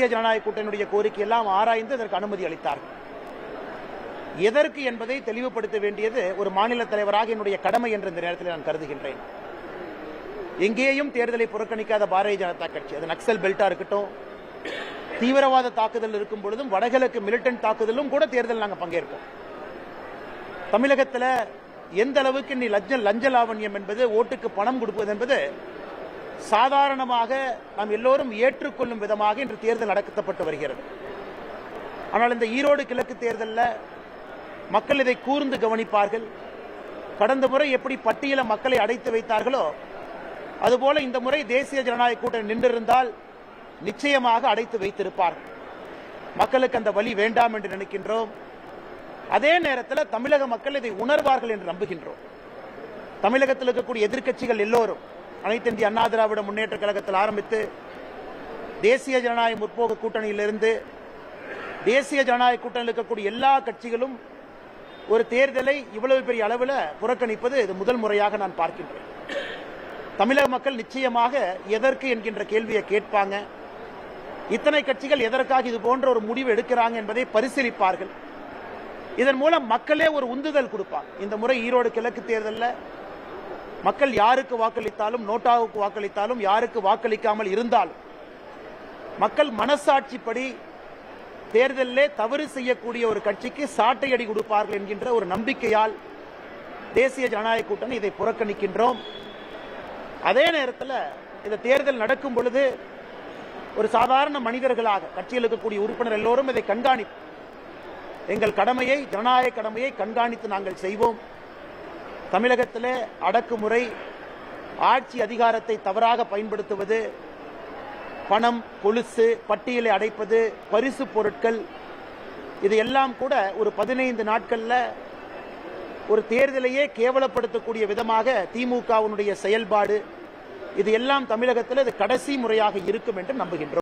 தேசிய ஜனநாயக கூட்டணியுடைய கோரிக்கை எல்லாம் ஆராய்ந்து அதற்கு அனுமதி அளித்தார்கள். எதற்கு என்பதை தெளிவுபடுத்த வேண்டியது ஒரு மாநில தலைவராக என்னுடைய கடமை என்று இந்த நேரத்தில் நான் கருதுகின்றேன். எங்கேயும் தேர்தலை புறக்கணிக்காத பாரதிய ஜனதா கட்சி அது நக்சல் பெல்ட்டா இருக்கட்டும் தீவிரவாத தாக்குதல் இருக்கும் பொழுதும் வடகிழக்கு மிலிட்டன்ட் தாக்குதலும் கூட தேர்தல் நாங்கள் பங்கேற்போம் தமிழகத்தில் எந்த அளவுக்கு நீ லஞ்ச லஞ்ச லாவண்யம் என்பது ஓட்டுக்கு பணம் கொடுப்பது என்பது சாதாரணமாக நாம் எல்லோரும் ஏற்றுக்கொள்ளும் விதமாக இன்று தேர்தல் நடத்தப்பட்டு வருகிறது. ஆனால் இந்த ஈரோடு கிழக்கு தேர்தலில் மக்கள் இதை கூர்ந்து கவனிப்பார்கள். கடந்த முறை எப்படி பட்டியல மக்களை அடைத்து வைத்தார்களோ அதுபோல இந்த முறை தேசிய ஜனநாயக கூட்டணி நின்றிருந்தால் நிச்சயமாக அடைத்து வைத்திருப்பார்கள் மக்களுக்கு அந்த வழி வேண்டாம் என்று நினைக்கின்றோம். அதே நேரத்தில் தமிழக மக்கள் இதை உணர்வார்கள் என்று நம்புகின்றோம். தமிழகத்தில் இருக்கக்கூடிய எதிர்க்கட்சிகள் எல்லோரும் அனைத்திந்திய அண்ணா திராவிட முன்னேற்ற கழகத்தில் ஆரம்பித்து தேசிய ஜனநாயக முற்போக்கு கூட்டணியிலிருந்து தேசிய ஜனநாயக கூட்டணியில் இருக்கக்கூடிய எல்லா கட்சிகளும் ஒரு தேர்தலை இவ்வளவு பெரிய அளவில் புறக்கணிப்பது இது முதல் முறையாக நான் பார்க்கின்றேன். தமிழக மக்கள் நிச்சயமாக எதற்கு என்கின்ற கேள்வியை கேட்பாங்க. இத்தனை கட்சிகள் எதற்காக இது போன்ற ஒரு முடிவு எடுக்கிறாங்க என்பதை பரிசீலிப்பார்கள். இதன் மூலம் மக்களே ஒரு உந்துதல் கொடுப்பாங்க. இந்த முறை ஈரோடு கிழக்கு தேர்தலில் மக்கள் யாருக்கு வாக்களித்தாலும் நோட்டாவுக்கு வாக்களித்தாலும் யாருக்கு வாக்களிக்காமல் இருந்தாலும் மக்கள் மனசாட்சிப்படி தேர்தலிலே தவறு செய்யக்கூடிய ஒரு கட்சிக்கு சாட்டையடி கொடுப்பார்கள் என்கின்ற ஒரு நம்பிக்கையால் தேசிய ஜனநாயக கூட்டணி இதை புறக்கணிக்கின்றோம். அதே நேரத்தில் இந்த தேர்தல் நடக்கும் பொழுது ஒரு சாதாரண மனிதர்களாக கட்சியில் இருக்கக்கூடிய உறுப்பினர் எல்லோரும் இதை கண்காணிப்பு எங்கள் கடமையை ஜனநாயக கடமையை கண்காணித்து நாங்கள் செய்வோம். தமிழகத்தில் அடக்குமுறை ஆட்சி அதிகாரத்தை தவறாக பயன்படுத்துவது பணம் கொலுசு பட்டியலை அடைப்பது பரிசு பொருட்கள் இது எல்லாம் கூட ஒரு பதினைந்து நாட்களில் ஒரு தேர்தலையே கேவலப்படுத்தக்கூடிய விதமாக திமுகவினுடைய செயல்பாடு இது எல்லாம் தமிழகத்தில் இது கடைசி முறையாக இருக்கும் என்று நம்புகின்றோம்.